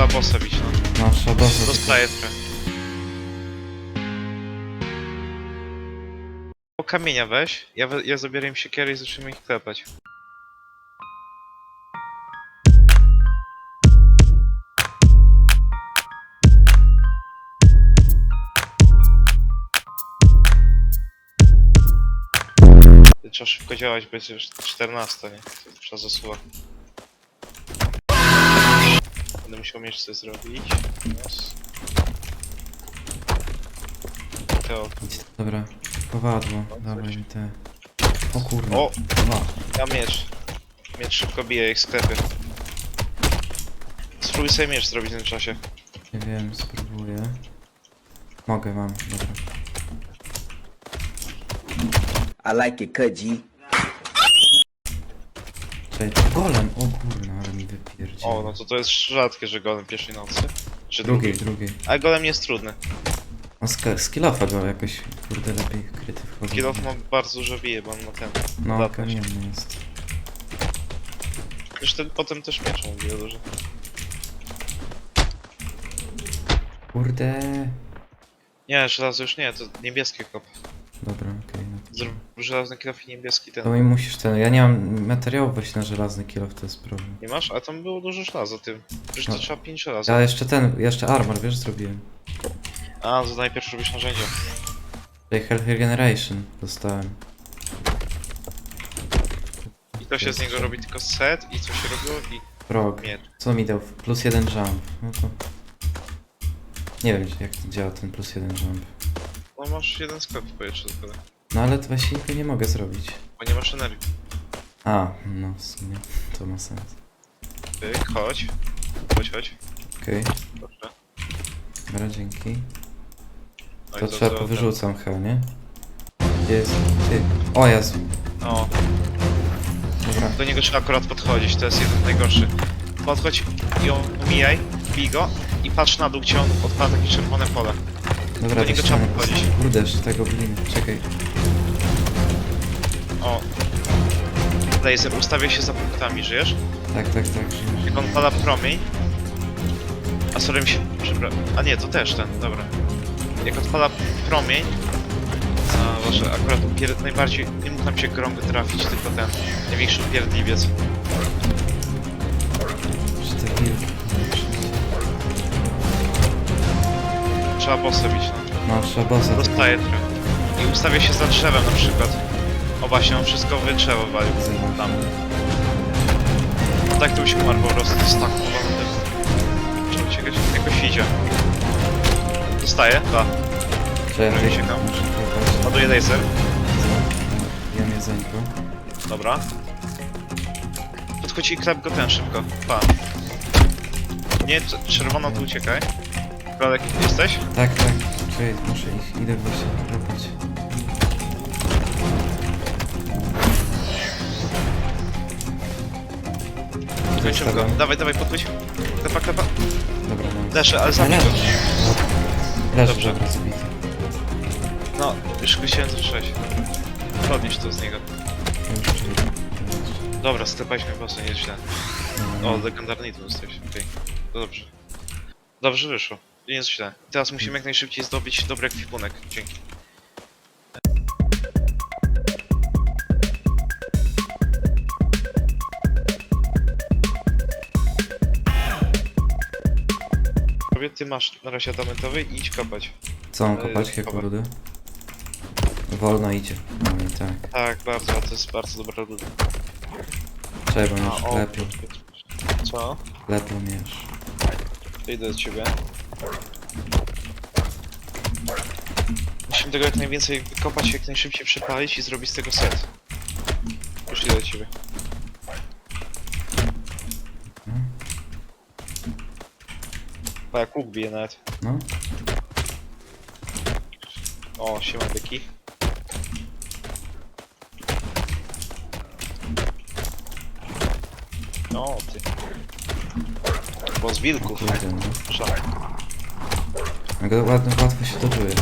trzeba bossa bić, no. No, dosyć. Dostaję trochę. Po kamienia weź, ja, we, ja zabieram im siekierę i zaczniemy ich klepać. Trzeba szybko działać, bo jest już 14, nie? Trzeba zasuwa. Będę musiał mieć coś zrobić. To. Dobra, powadło. Dawaj mi te. O kurwa. O! Dwa. Ja miecz. Miecz szybko bije jak sklepy. Spróbuj sobie miecz zrobić w tym czasie. Nie wiem, spróbuję. Mogę, mam, dobra. I like it, cut G. To golem! O kurna, ale mi wypierdzi. O, no to to jest rzadkie, że golem pierwszej nocy. Czy Drugiej, drugiej. drugiej. Ale golem nie jest trudny. A sk skillofa go jakoś, kurde, lepiej kryty wchodzi. Kilof ma bardzo dużo bije, bo on ma ten. No, podatność. kamienny jest. Ten potem też mieczą bije dużo. Kurde. Nie, żelazo już nie, to niebieskie kop. Dobra, okej. no Zrób żelazny kilof i niebieski ten. To mi musisz ten. Ja nie mam materiałów właśnie na żelazny kilof, to jest problem. Nie masz? A tam było dużo żelaza, ty. Przecież to No. trzeba 5 żelaza. Ja jeszcze ten, jeszcze armor, wiesz, zrobiłem. A, to najpierw robisz narzędzia. Tutaj Health Regeneration dostałem. I to się z niego robi tylko set i co się robiło i Frog. miecz. Co mi dał? Plus jeden jump. No to... Nie wiem jak działa ten plus jeden jump. No masz jeden sklep w powietrzu tylko, No ale to właśnie go nie mogę zrobić. bo nie masz energii. A, no w sumie to ma sens. Pyk, chodź. Chodź, chodź. Okej, Dobrze. dobra, dzięki. No i To za- trzeba za- powyrzucam chyba, nie? Jest? Ty. O Jezu. O, Dobra. do niego trzeba akurat podchodzić, to jest jeden najgorszy. Podchodź i omijaj, bij go i patrz na dół, gdzie on odpala takie czerwone pole. Dobra, Do niego to trzeba podchodzić. Kurde, jeszcze tego blin. Czekaj. O. Laser, ustawiaj się za punktami, żyjesz? Tak, tak, tak. żyjesz. Jak on pada promień... A sorry mi się... Przepra... A nie, to też ten, dobra. Jak odpala promień... A może akurat pier... najbardziej... Nie mógł nam się grąby trafić, tylko ten... Największy pierdliwiec. Czy te Trzeba bossa bić, no. No, trzeba bossa. Dostaje trochę. I ustawia się za drzewem na przykład. O właśnie, on wszystko w drzewo walił. Tam. Tak to byś umarł po prostu, tak powalone. Trzeba uciekać, jakoś idzie. Dostaje? Da. Czekaj, ja próbować. Ładuje laser. Jem jedzenko. Dobra. Podchodzi i klep go ten szybko. Pa. Nie, czerwono tu uciekaj. Kladek, jesteś? Tak, tak. Czekaj, muszę ich, idę właśnie robić. Kończymy go. Zostawiam. Dawaj, dawaj, podchodź. Klepa, klepa. Dobra, no. Leży, ale zabij go. Leży, Dobrze. dobra, zbity. No, już go chciałem zatrzeć. Podnieś to z niego. Już, czyli- Dobra, sklepaliśmy bossa, nie jest źle. No, O, legendarny item dostałeś, okej. To dobrze. Dobrze wyszło. Nie jest źle. Teraz musimy jak najszybciej zdobyć dobry ekwipunek. Dzięki. Robię, ty masz na razie adamentowy i idź kopać. Co mam e, kopać jak dobra. rudy? Wolno idzie. No i tak. Tak, bardzo, to jest bardzo dobra ruda. Bo A, już o. klepią. Co? Mnie już. To idę do ciebie. Musimy tego jak najwięcej wykopać, jak najszybciej przepalić i zrobić z tego set. Już idę do ciebie. O, jak łuk bije nawet. No. O, siema byki. No, ty. Bo z wilków. Kurde, no. Go ładno, łatwo się dodżuje.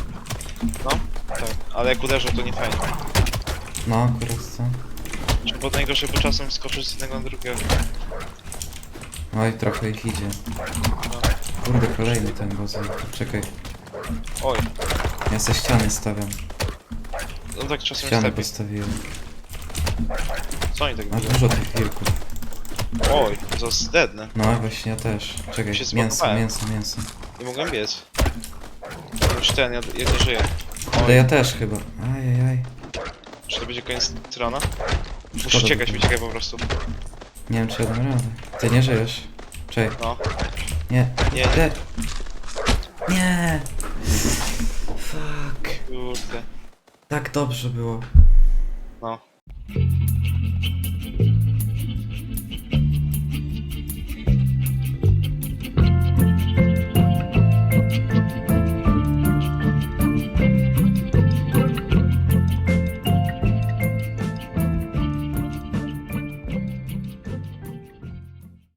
No, tak. Ale jak uderzą, to nie fajnie. No, akurat co? Bo najgorsze, bo czasem skoczysz z jednego na drugiego. Oj, trochę ich idzie. Kurde, kolejny ten boss. Czekaj, Oj, ja se ściany stawiam. no tak czasem jest Ściany lepiej. postawiłem. Co oni tak A dużo tych wilków. Oj, to jest deadne. No właśnie, ja też. Czekaj, Się mięso, zblokowałem. mięso, mięso. Nie mogłem biec. Już ten, ja, ja nie żyję. Ale ja też chyba. Ajajaj. Czy to będzie koniec trona? Muszę Szkoda uciekać, uciekaj po prostu. Nie wiem, czy ja dam radę. Ty nie żyjesz. Czekaj. No. Nie. Nie, Ty. Nie. Fuck. kurde. Tak dobrze było. No.